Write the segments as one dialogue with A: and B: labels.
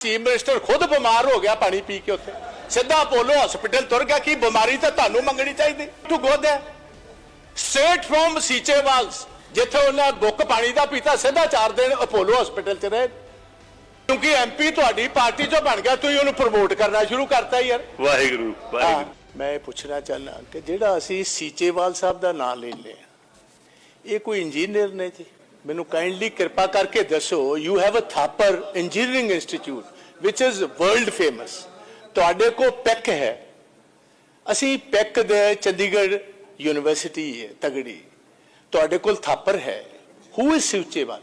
A: Chief minister ਖੁਦ ਬਿਮਾਰ ਹੋ ਗਿਆ ਪਾਣੀ ਪੀ ਕੇ ਉੱਥੇ। ਸਿੱਧਾ ਅਪੋਲੋ ਹਸਪੀਟਲ ਤੁਰ ਗਿਆ ਕੀ ਬਿਮਾਰੀ ਤਾਂ ਤੁਹਾਨੂੰ ਮੰਗਣੀ ਚਾਹੀਦੀ? To go there straight from Seechewal's ਜਿੱਥੇ ਉਹਨਾਂ ਗੁੱਕ ਪਾਣੀ ਦਾ ਪੀਤਾ ਸਿੱਧਾ ਚਾਰ ਦਿਨ ਅਪੋਲੋ ਹਸਪੀਟਲ 'ਚ ਰਹੇ। ਕਿਉਂਕਿ ਐਮਪੀ ਤੁਹਾਡੀ ਪਾਰਟੀ 'ਚੋਂ ਬਣ ਗਿਆ ਤੁਸੀਂ ਉਹਨੂੰ ਪ੍ਰਮੋਟ ਕਰਨਾ ਸ਼ੁਰੂ ਕਰਤਾ ਯਾਰ।
B: ਵਾਹਿਗੁਰੂ ਵਾਹਿਗੁਰੂ।
A: ਮੈਂ ਇਹ ਪੁੱਛਣਾ ਚਾਹੁੰਦਾ ਕਿ ਜਿਹੜਾ ਅਸੀਂ ਸੀਚੇਵਾਲ ਸਾਹਿਬ ਦਾ ਨਾਮ ਲੈਂਦੇ ਆ ਇਹ ਕੋਈ ਇੰਜੀਨੀਅਰ ਨੇ ਜੀ? ਮੈਨੂੰ ਕਾਈਂਡਲੀ ਕਿਰਪਾ ਕਰਕੇ ਦੱਸੋ you have a Thapar engineering institute which is world famous ਤੁਹਾਡੇ ਕੋਲ ਪੈਕ ਹੈ। ਅਸੀਂ ਪੈਕ ਦੇ ਚੰਡੀਗੜ੍ਹ ਯੂਨੀਵਰਸਿਟੀ ਹੈ, ਤਗੜੀ। ਤੁਹਾਡੇ ਕੋਲ ਥਾਪਰ ਹੈ। ਹੂ ਇਜ਼ ਸੀਚੇਵਾਲ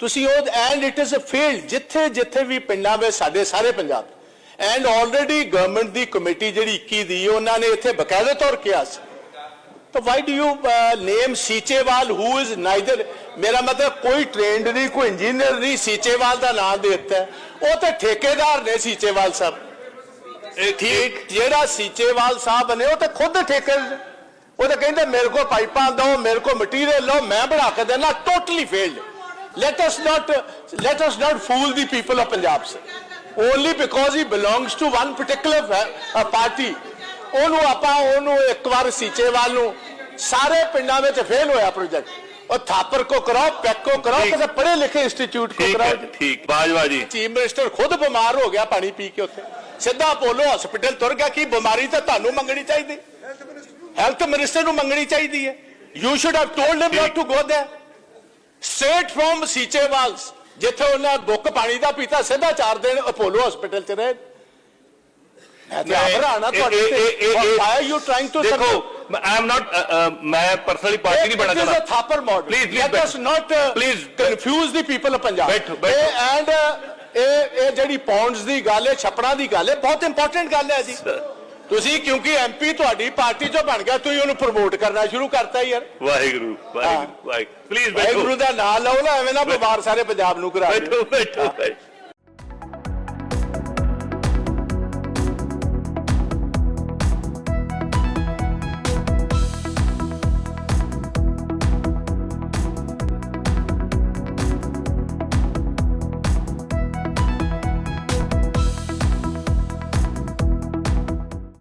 A: ਤੁਸੀਂ ਉਹ and it is a field ਜਿੱਥੇ ਜਿੱਥੇ ਵੀ ਪਿੰਡਾਂ ਵਿੱਚ ਸਾਡੇ ਸਾਰੇ ਪੰਜਾਬ। ਐਂਡ ਆਲਰੇਡੀ ਗਵਰਨਮੈਂਟ ਦੀ ਕਮੇਟੀ ਜਿਹੜੀ 21 ਦੀ, ਉਹਨਾਂ ਨੇ ਇੱਥੇ ਬਕਾਇਦਾ ਤੌਰ ਕਿਹਾ ਸੀ। ਤਾਂ why do you name Seechewal who is neither ਮੇਰਾ ਮਤਲਬ ਕੋਈ ਟ੍ਰੇਨਡ ਨਹੀਂ ਕੋਈ ਇੰਜੀਨੀਅਰ ਨਹੀਂ ਸੀਚੇਵਾਲ ਦਾ ਨਾਮ ਦੇ ਦਿੱਤਾ। ਉਹ ਤਾਂ ਠੇਕੇਦਾਰ ਨੇ ਸੀਚੇਵਾਲ ਸਾਹਿਬ
B: ਇਹ
A: ਠੀਕ ਜਿਹੜਾ ਸੀਚੇਵਾਲ ਸਾਹਿਬ ਨੇ ਉਹ ਤਾਂ ਖੁਦ ਠੇਕੇ ਉਹ ਤਾਂ ਕਹਿੰਦੇ ਮੇਰੇ ਕੋਲ ਪਾਈਪਾਂ ਦਿਓ ਮੇਰੇ ਕੋਲ ਮਟੀਰੀਅਲ ਲਓ ਮੈਂ ਬਣਾ ਕੇ ਦੇਣਾ totally failed let us not let us not fool the people of Punjab only because he belongs to one particular party ਉਹਨੂੰ ਆਪਾਂ ਉਹਨੂੰ ਇੱਕ ਵਾਰ ਸੀਚੇਵਾਲ ਨੂੰ ਸਾਰੇ ਪਿੰਡਾਂ ਵਿੱਚ ਫੇਲ ਹੋਇਆ ਪ੍ਰੋਜੈਕਟ ਉਹ ਥਾਪਰ ਕੋ ਕਰਾਓ ਪੈਕ ਕੋ ਕਰਾਓ। ਕਿਸੇ ਪੜ੍ਹੇ ਲਿਖੇ ਇੰਸਟੀਚਿਊਟ ਕੋ
B: ਠੀਕ ਹੈ
A: ਕਰਾਓ।
B: ਠੀਕ ਬਾਜਵਾ ਜੀ
A: ਚੀਫ ਮਿਨਿਸਟਰ ਖੁਦ ਬਿਮਾਰ ਹੋ ਗਿਆ ਪਾਣੀ ਪੀ ਕੇ ਉੱਥੇ। ਸਿੱਧਾ ਅਪੋਲੋ ਹਸਪੀਟਲ ਤੁਰ ਗਿਆ ਕੀ ਬਿਮਾਰੀ ਤਾਂ ਤੁਹਾਨੂੰ ਮੰਗਣੀ ਚਾਹੀਦੀ। ਹੈਲਥ ਮਿਨਿਸਟਰ ਨੂੰ ਮੰਗਣੀ ਚਾਹੀਦੀ ਹੈ। You should have told him not to go there straight from Seechewal's ਜਿੱਥੇ ਉਹਨਾਂ ਗੁੱਕ ਪਾਣੀ ਦਾ ਪੀਤਾ ਸਿੱਧਾ ਚਾਰ ਦਿਨ ਅਪੋਲੋ ਹਸਪੀਟਲ ਚ ਰਹੇ। ਮੈਂ ਤੇ ਤੁਹਾਡੇ ਵਾਈ ਯੂ ਟ੍ਰਾਈਂਗ ਟੂ
B: ਦੇਖੋ ਆਈ ਐਮ ਨਾਟ ਮੈਂ ਪਰਸਨਲੀ ਪਾਰਟੀ ਨਹੀਂ ਬਣਾ
A: It is a
B: ਚਾਹਦਾ।
A: Thapar model.
B: Please, please,
A: Let us
B: bੈਠੋ।
A: not
B: Please,
A: confuse the people of Punjab.
B: ਬੈਠੋ, ਬੈਠੋ।
A: ਇਹ and ਇਹ ਇਹ ਜਿਹੜੀ ਪੌਂਡਸ ਦੀ ਗੱਲ ਹੈ ਛਪੜਾ ਦੀ ਗੱਲ ਹੈ ਬਹੁਤ ਇੰਪੋਰਟੈਂਟ ਗੱਲ ਹੈ ਜੀ। ਤੁਸੀਂ ਕਿਉਂਕਿ ਐਮਪੀ ਤੁਹਾਡੀ ਪਾਰਟੀ ਚੋਂ ਬਣ ਗਿਆ ਤੁਸੀਂ ਉਹਨੂੰ ਪ੍ਰਮੋਟ ਕਰਨਾ ਸ਼ੁਰੂ ਕਰਤਾ ਯਾਰ।
B: ਵਾਹਿਗੁਰੂ ਵਾਹਿਗੁਰੂ ਵਾਹਿਗੁਰੂ ਪਲੀਜ਼
A: ਵਾਹਿਗੁਰੂ ਦਾ ਨਾਮ ਲਓ ਨਾ ਐਵੇਂ ਨਾ ਬਿਮਾਰ ਸਾਰੇ ਪੰਜਾਬ ਨੂੰ ਕਰਾ
B: ਬੈਠੋ।